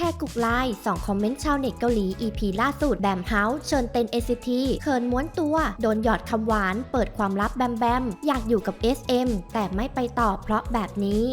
แท็กกุกไลน์2คอมเมนต์ชาวเน็ตเกาหลี EP ล่าสุดแบมเฮาส์เชิญเต็น ACT เขินม้วนตัว โดนหยอดคำหวาน เปิดความลับแบมแบม อยากอยู่กับ SM แต่ไม่ไปต่อเพราะแบบนี้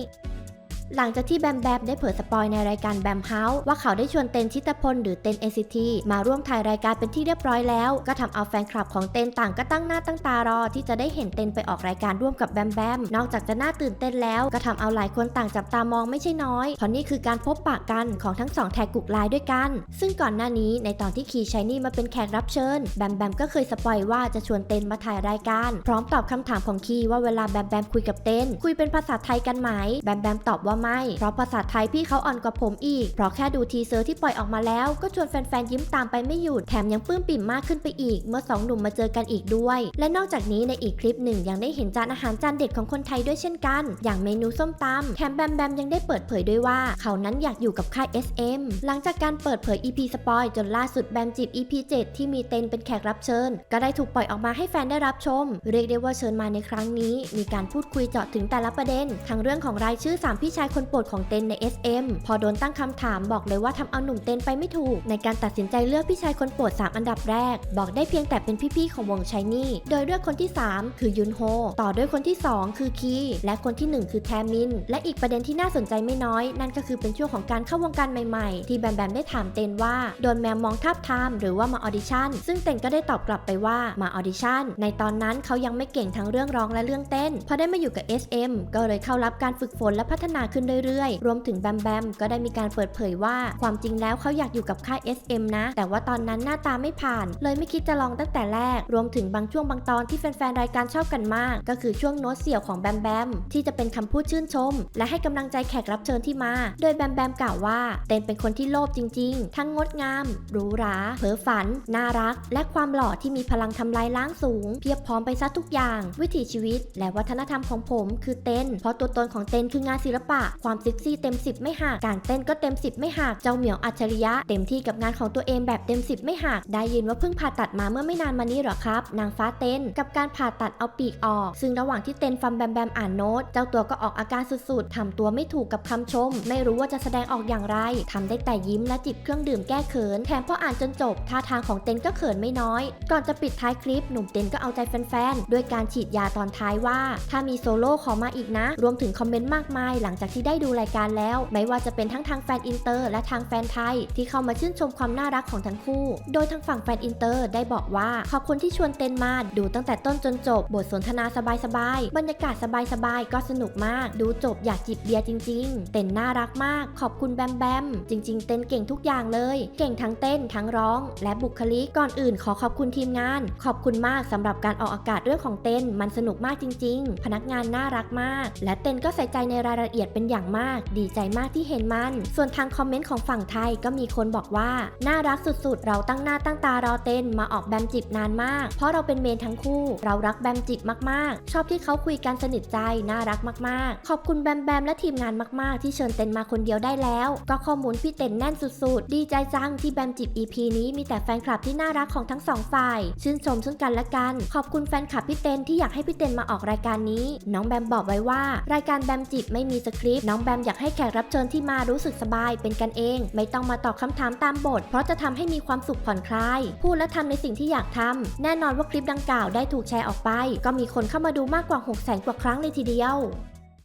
หลังจากที่แบมแบมได้เผยสปอยในรายการแบมเฮาส์ว่าเขาได้ชวนเตนชิตพลหรือเต็น ACT มาร่วมถ่ายรายการเป็นที่เรียบร้อยแล้ว ก็ทำเอาแฟนคลับของเตนต่างก็ตั้งหน้าตั้งตารอ ที่จะได้เห็นเตนไปออกรายการร่วมกับแบมแบมนอกจากจะน่าตื่นเต้นแล้ว ก็ทำเอาหลายคนต่างจับตามองไม่ใช่น้อยเพราะนี่คือการพบปะกันของทั้งสองแท็กกุกไลน์ด้วยกัน ซึ่งก่อนหน้านี้ในตอนที่คีชายนี่มาเป็นแขกรับเชิญแบมแบมก็เคยสปอยว่าจะชวนเตนมาถ่ายรายการ พร้อมตอบคำถามของคีว่าเวลาแบมแบมคุยกับเตนคุยเป็นภาษาไทยกันไหมแบมแบมตอบว่าไม่ เพราะภาษาไทยพี่เขาอ่อนกว่าผมอีก เพราะแค่ดูทีเซอร์ที่ปล่อยออกมาแล้วก็ชวนแฟนๆยิ้มตามไปไม่หยุด แถมยังปลื้มปิ่มมากขึ้นไปอีก เมื่อสองหนุ่มมาเจอกันอีกด้วย และนอกจากนี้ในอีกคลิปหนึ่งยังได้เห็นจานอาหารจานเด็ดของคนไทยด้วยเช่นกัน อย่างเมนูส้มตำแถมแบมแบมยังได้เปิดเผยด้วยว่า เขานั้นอยากอยู่กับค่าย SM หลังจากการเปิดเผย EP สปอยจนล่าสุดแบมจีบ EP 7 ที่มีเต็นเป็นแขกรับเชิญ ก็ได้ถูกปล่อยออกมาให้แฟนได้รับชม เรียกได้ว่าเชิญมาในครั้งนี้ มีการพูดคุยเจาะถึงแต่ละประเด็น ทั้งเรื่องของรายชื่อ 3 พี่ชายคนโปรดของเต็นใน SM พอโดนตั้งคำถามบอกเลยว่าทำเอาหนุ่มเต็นไปไม่ถูก ในการตัดสินใจเลือกพี่ชายคนโปรด 3 อันดับแรก บอกได้เพียงแต่เป็นพี่ๆของวงชายนี่ โดยเลือกคนที่ 3 คือยุนโฮ ต่อด้วยคนที่ 2 คือคีและคนที่ 1 คือแทมิน และอีกประเด็นที่น่าสนใจไม่น้อย นั่นก็คือเป็นช่วงของการเข้าวงการใหม่ๆ ที่แบมแบมได้ถามเต็นว่าโดนแมวมองทับทามหรือว่ามาออดิชั่นซึ่งเต็นก็ได้ตอบกลับไปว่ามาออดิชั่นในตอนนั้นเขายังไม่เก่งทั้งเรื่องร้องและเรื่องเต้นพอได้มาอยู่กับ SM ก็เลยเข้ารับการฝึกฝนและพัฒนาขึ้นเรื่อยๆ รวมถึงแบมแบมก็ได้มีการเปิดเผยว่าความจริงแล้วเขาอยากอยู่กับค่าย SM นะ แต่ว่าตอนนั้นหน้าตาไม่ผ่าน เลยไม่คิดจะลองตั้งแต่แรก รวมถึงบางช่วงบางตอนที่แฟนๆรายการชอบกันมาก ก็คือช่วงโน้ตเสี่ยวของแบมแบมที่จะเป็นคำพูดชื่นชม และให้กำลังใจแขกรับเชิญที่มา โดยแบมแบมกล่าวว่า เต้นเป็นคนที่โลภจริง ๆ ทั้งงดงามหรูหราเพ้อฝัน น่ารัก และความหล่อที่มีพลังทำลายล้างสูง เพียบพร้อมไปซะทุกอย่าง วิถีชีวิต และวัฒนธรรมของผม คือเต้นเพราะตัวตนของเต้นคืองานศิลปะความเซ็กซี่เต็ม 10 ไม่หัก การเต้นก็เต็ม 10 ไม่หัก เจ้าเหมียวอัจฉริยะ เต็มที่กับงานของตัวเองแบบเต็ม 10 ไม่หัก ได้ยินว่าเพิ่งผ่าตัดมาเมื่อไม่นานมานี้หรอครับ นางฟ้าเต้นกับการผ่าตัดเอาปีกออก ซึ่งระหว่างที่เต้นฟัมแบมแบมอ่านโน้ต เจ้าตัวก็ออกอาการสุดๆทำตัวไม่ถูกกับคำชม ไม่รู้ว่าจะแสดงออกอย่างไรทำได้แต่ยิ้มและจิบเครื่องดื่มแก้เขิน แถมพออ่านจนจบ ท่าทางของเต้นก็เขินไม่น้อย ก่อนจะปิดท้ายคลิป หนุ่มเต้นก็เอาใจแฟนๆ ด้วยการฉีดยาตอนท้ายว่า ถ้ามีโซโล่ขอมาอีกนะ รวมถึงคอมเมนต์มากมายหลังจากที่ได้ดูรายการแล้ว ไม่ว่าจะเป็นทั้งทางแฟนอินเตอร์และทางแฟนไทย ที่เข้ามาชื่นชมความน่ารักของทั้งคู่ โดยทางฝั่งแฟนอินเตอร์ได้บอกว่าขอบคุณที่ชวนเต้นมาดูตั้งแต่ต้นจนจบ บทสนทนาสบายๆบรรยากาศสบายๆก็สนุกมาก ดูจบอยากจิบเบียร์จริง ๆ เต้นน่ารักมาก ขอบคุณแบมแบมจริง ๆ เต้นเก่งทุกอย่างเลย เก่งทั้งเต้นทั้งร้อง และบุคลิกก่อนอื่นขอขอบคุณทีมงาน ขอบคุณมากสำหรับการออกอากาศเรื่องของเต้นมันสนุกมากจริง ๆ พนักงานน่ารักมาก และเต้นก็ใส่ใจในรายละเอียดเป็นอย่างมาก ดีใจมากที่เห็นมัน ส่วนทางคอมเมนต์ของฝั่งไทยก็มีคนบอกว่า น่ารักสุดๆ เราตั้งหน้าตั้งตารอเต้นมาออกแบมจิบนานมาก เพราะเราเป็นเมนทั้งคู่ เรารักแบมจิบมากๆ ชอบที่เขาคุยกันสนิทใจ น่ารักมากๆ ขอบคุณแบมแบมและทีมงานมากๆ ที่เชิญเต้นมาคนเดียวได้แล้ว ก็ข้อมูลพี่เต้นแน่นสุดๆ ดีใจจังที่แบมจิบ EP นี้มีแต่แฟนคลับที่น่ารักของทั้งสองฝ่าย ชื่นชมซึ่งกันและกัน ขอบคุณแฟนคลับพี่เต้นที่อยากให้พี่เต้นมาออกรายการนี้ น้องแบมบอกไว้ว่า รายการแบมจิบไม่มีสคริปป น้องแบมอยากให้แขกรับเชิญที่มารู้สึกสบายเป็นกันเอง ไม่ต้องมาตอบคำถามตามบท เพราะจะทำให้มีความสุขผ่อนคลาย พูดและทำในสิ่งที่อยากทำแน่นอนว่าคลิปดังกล่าวได้ถูกแชร์ออกไป ก็มีคนเข้ามาดูมากกว่า6 0 0 0 0 0กว่าครั้งเลยทีเดียว